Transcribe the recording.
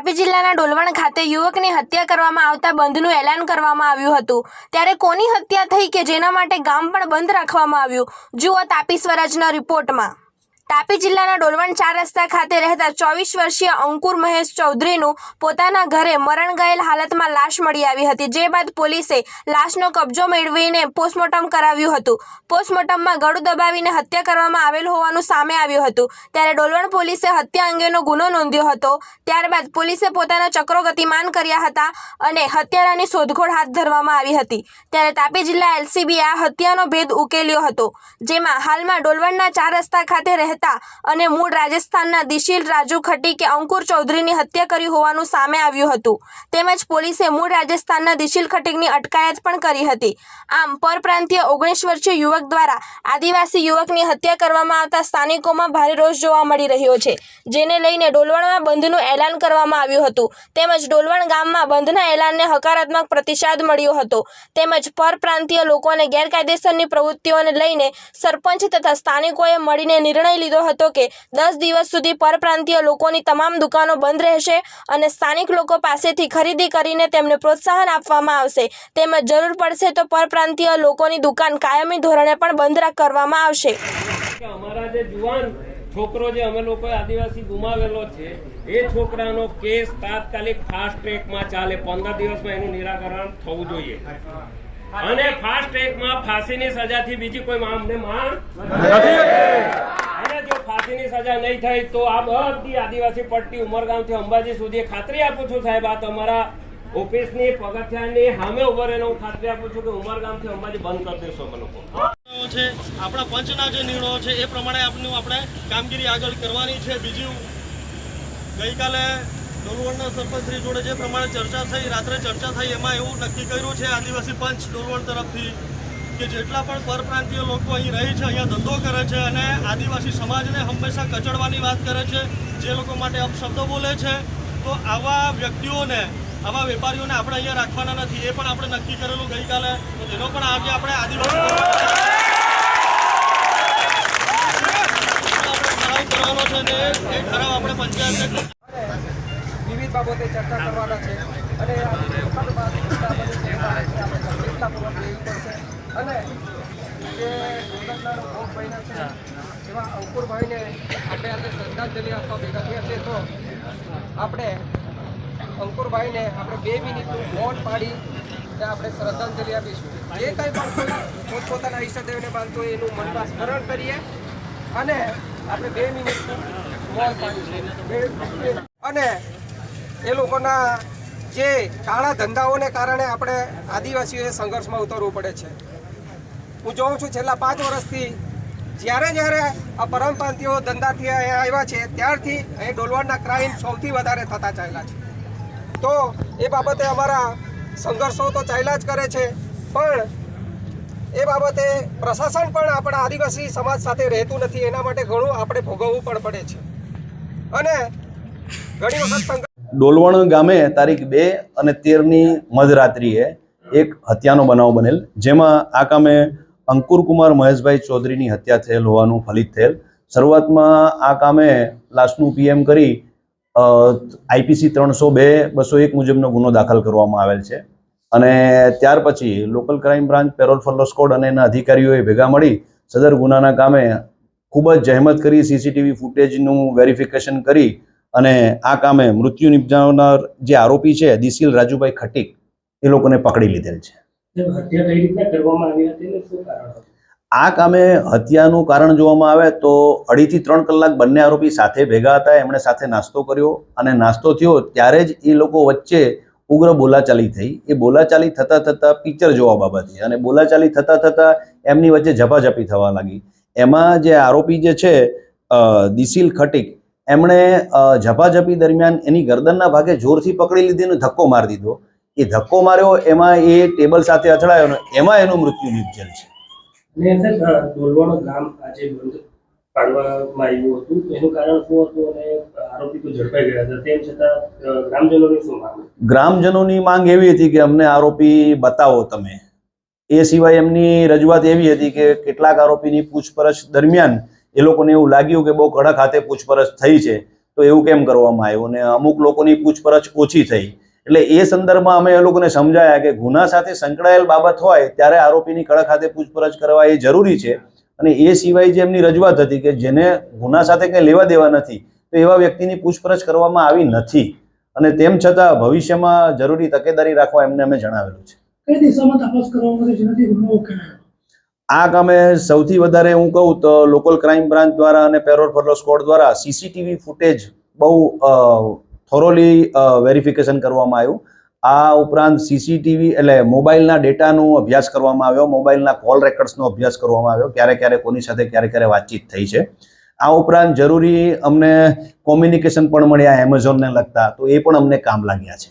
તાપી જિલ્લાના ડોલવણ ખાતે યુવકની હત્યા કરવામાં આવતા બંધનું એલાન કરવામાં આવ્યું હતું. ત્યારે કોની હત્યા થઈ કે જેના માટે ગામ પણ બંધ રાખવામાં આવ્યું? જુઓ તાપી સ્વરાજના રિપોર્ટમાં. તાપી જિલ્લાના ડોલવણ ચાર રસ્તા ખાતે રહેતા ચોવીસ વર્ષીય અંકુર મહેશ ચૌધરીનું પોતાના ઘરે મરણ ગયેલ હાલતમાં લાશ મળી આવી હતી, જે બાદ પોલીસે લાશનો કબજો મેળવીને પોસ્ટમોર્ટમ કરાવ્યું હતું. પોસ્ટમોર્ટમમાં ગળું દબાવીને હત્યા કરવામાં આવેલ હોવાનું સામે આવ્યું હતું. ત્યારે ડોલવણ પોલીસે હત્યા અંગેનો ગુનો નોંધ્યો હતો. ત્યારબાદ પોલીસે પોતાના ચક્રો ગતિમાન કર્યા હતા અને હત્યારાની શોધખોળ હાથ ધરવામાં આવી હતી. ત્યારે તાપી જિલ્લા એલસીબીએ આ હત્યાનો ભેદ ઉકેલ્યો હતો, જેમાં હાલમાં ડોલવણના ચાર રસ્તા ખાતે રહેતા અને મૂળ રાજસ્થાનના દિશીલ રાજુ ખટી કે અંકુર ચૌધરીની હત્યા કરી હોવાનું સામે આવ્યું હતું. તેમજ પોલીસે મૂળ રાજસ્થાનના દિશીલ ખટીકની અટકાયત પણ કરી હતી. આમ, પરપ્રાંતીય ઓગણીસ વર્ષીય યુવક દ્વારા આદિવાસી યુવકની હત્યા કરવામાં આવતા સ્થાનિકોમાં ભારે રોષ જોવા મળી રહ્યો છે, જેને લઈને ડોલવણમાં બંધનું એલાન કરવામાં આવ્યું હતું. તેમજ ડોલવણ ગામમાં બંધના એલાનને હકારાત્મક પ્રતિસાદ મળ્યો હતો. તેમજ પરપ્રાંતીય લોકોને ગેરકાયદેસરની પ્રવૃત્તિઓને લઈને સરપંચ તથા સ્થાનિકોએ મળીને નિર્ણય લીધો હતો કે દસ દિવસ સુધી પરપ્રાંતીય લોકોની તમામ દુકાનો બંધ રહેશે અને સ્થાનિક લોકો પાસેથી ખરીદી કરીને તેમને પ્રોત્સાહન આપવામાં આવશે. તેમજ જરૂર પડશે તો પરપ્રાંતીય લોકોની દુકાન કાયમી ધોરણે પણ બંધ કરવામાં આવશે. છોકરો જે અમે લોકો આદિવાસી ગુમાવેલો છે, એ છોકરાનો કેસ તાત્કાલિક ફાસ્ટ ટ્રેકમાં ચાલે. પંદર દિવસમાં એનું નિરાકરણ થવું જોઈએ. અને ફાસ્ટ ટ્રેકમાં ફાંસીની સજાથી બીજી કોઈ અમને માંગ ફાંસીની સજા નહીં થઈ તો આ બધી આદિવાસી પટ્ટી ઉમરગામથી અંબાજી સુધી ખાતરી આપું છું સાહેબ, આ તમારા ઓફિસની પગથિયાની સામે ઊભો રહીને હું ખાતરી આપું છું કે ઉમરગામથી અંબાજી બંધ કરી દેશો અમે લોકો. છે, આપણા પંચના જે નિર્ણયો છે એ પ્રમાણે આપનું આપણે કામગીરી આગળ કરવાની છે. બીજું, ગઈકાલે ડોલવણના સરપંચશ્રી જોડે જે પ્રમાણે ચર્ચા થઈ, રાત્રે ચર્ચા થઈ, એમાં એવું નક્કી કર્યું છે, આદિવાસી પંચ ડોલવણ તરફથી કે જેટલા પણ પરપ્રાંતીય લોકો અહીં રહી છે, અહીંયા ધંધો કરે છે અને આદિવાસી સમાજને હંમેશા કચડવાની વાત કરે છે, જે લોકો માટે અપશબ્દો બોલે છે, તો આવા વ્યક્તિઓને, આવા વેપારીઓને આપણે અહીંયા રાખવાના નથી. એ પણ આપણે નક્કી કરેલું ગઈકાલે. તો તેનો પણ આજે આપણે આદિવાસી કરવાનો છે અને એ ઠરાવ આપણે પંચાયતને વિવિધ બાબતે ચર્ચા કરવાના છે. અને અને જે દુર્ઘટનાનો ભોગ બન્યા છે એવા અંકુરભાઈને આપણે આજે શ્રદ્ધાંજલિ આપવા ભેગા થયા છે, તો આપણે અંકુરભાઈને આપણે બે મિનિટનું મૌન પાડી આપણે શ્રદ્ધાંજલિ આપીશું. જે કંઈ પોતપોતાના ઈષ્ટદેવને માનતો હોય એનું મનમાં કરીએ અને આપણે બે મિનિટનું મૌન પાડીશું. અને એ લોકોના જે કાળા ધંધાઓને કારણે આપણે આદિવાસીઓએ સંઘર્ષમાં ઉતરવું પડે છે. હું જોઉં છું છેલ્લા પાંચ વર્ષથી જ્યારે જ્યારે આ પરમપ્રાંતિઓ ધંધાથી અહીંયા આવ્યા છે, ત્યારથી અહીં ડોલવાડના ક્રાઇમ સૌથી વધારે થતા ચાલ્યા છે. તો એ બાબતે અમારા સંઘર્ષો તો ચાલ્યા જ કરે છે, પણ એ બાબતે પ્રશાસન પણ આપણા આદિવાસી સમાજ સાથે રહેતું નથી, એના માટે ઘણું આપણે ભોગવવું પણ પડે છે. અને ઘણી વખત ડોલવણ ગામે તારીખ બે અને તેરની મધરાત્રિએ એક હત્યાનો બનાવ બનેલ, જેમાં આ કામે અંકુરકુમાર મહેશભાઈ ચૌધરીની હત્યા થયેલ હોવાનું ફલિત થયેલ. શરૂઆતમાં આ કામે લાશનું પીએમ કરી આઈપીસી ત્રણસો બે, બસો એક મુજબનો ગુનો દાખલ કરવામાં આવેલ છે. અને ત્યાર પછી local crime branch parole furlough squad અને એના અધિકારીઓએ ભેગા મળી સદર ગુનાના કામે ખૂબ જ જહેમત કરી, સીસીટીવી ફૂટેજનું વેરિફિકેશન કરી અને આ કામે મૃત્યુ નિપજાવનાર જે આરોપી છે દિશીલ રાજુભાઈ ખટીક એ લોકોને પકડી લીધેલ છે. આ કામે હત્યાનું કારણ જોવામાં આવે તો અઢીથી ત્રણ કલાક બંને આરોપી સાથે ભેગા હતા એમણે સાથે નાસ્તો કર્યો અને નાસ્તો થયો ત્યારે જ એ લોકો વચ્ચે ઉગ્ર બોલાચાલી થઈ. એ બોલાચાલી થતાં થતાં પિક્ચર જોવા બાબતે અને બોલાચાલી થતાં થતાં એમની વચ્ચે ઝપાઝપી થવા લાગી. એમાં જે આરોપી જે છે દિશીલ ખટીક એમણે ઝપાઝપી દરમિયાન એની ગરદનના ભાગે જોરથી પકડી લીધી અને ધક્કો મારી દીધો. એ ધક્કો માર્યો એમાં એ ટેબલ સાથે અથડાયો ને એમાં એનું મૃત્યુ નિપજેલ છે. ગ્રામજનોની માંગ એવી હતી કે અમને આરોપી બતાવો તમે. એ સિવાય એમની રજૂઆત એવી હતી કે કેટલાક આરોપીની પૂછપરછ દરમિયાન એ લોકોને એવું લાગ્યું કે બહુ કડક હાથે પૂછપરછ થઈ છે, તો એવું કેમ કરવામાં આવ્યું? ને અમુક લોકોની પૂછપરછ ઓછી થઈ. એટલે એ સંદર્ભમાં અમે એ લોકોને સમજાયા કે ગુના સાથે સંકળાયેલ બાબત હોય, ત્યારે આરોપીની કડક હાથે પૂછપરછ કરવા એ જરૂરી છે. અને એ સિવાય જે એમની રજૂઆત હતી કે જેને ગુના સાથે કંઈ લેવા દેવા નથી, તો એવા વ્યક્તિની પૂછપરછ કરવામાં આવી નથી. અને તેમ છતાં ભવિષ્યમાં જરૂરી તકેદારી રાખવા એમને અમે જણાવેલું છે. કઈ દિશામાં તપાસ કરવામાં જેનાથી ગુનો ઉકેલાયો આ કામે સૌથી વધારે હું કહું તો લોકલ ક્રાઇમ બ્રાન્ચ દ્વારા અને પેરોલ ફરલો સ્કોડ દ્વારા સીસીટીવી ફૂટેજ બહુ થોરોલી વેરિફિકેશન કરવામાં આવ્યું. આ ઉપરાંત સીસીટીવી એટલે મોબાઈલના ડેટાનો અભ્યાસ કરવામાં આવ્યો, મોબાઈલના કોલ રેકોર્ડ્સનો અભ્યાસ કરવામાં આવ્યો, ક્યારે ક્યારે કોની સાથે ક્યારે ક્યારે વાતચીત થઈ છે. આ ઉપરાંત જરૂરી અમને કોમ્યુનિકેશન પણ મળ્યા એમેઝોનને લગતા, તો એ પણ અમને કામ લાગ્યા છે.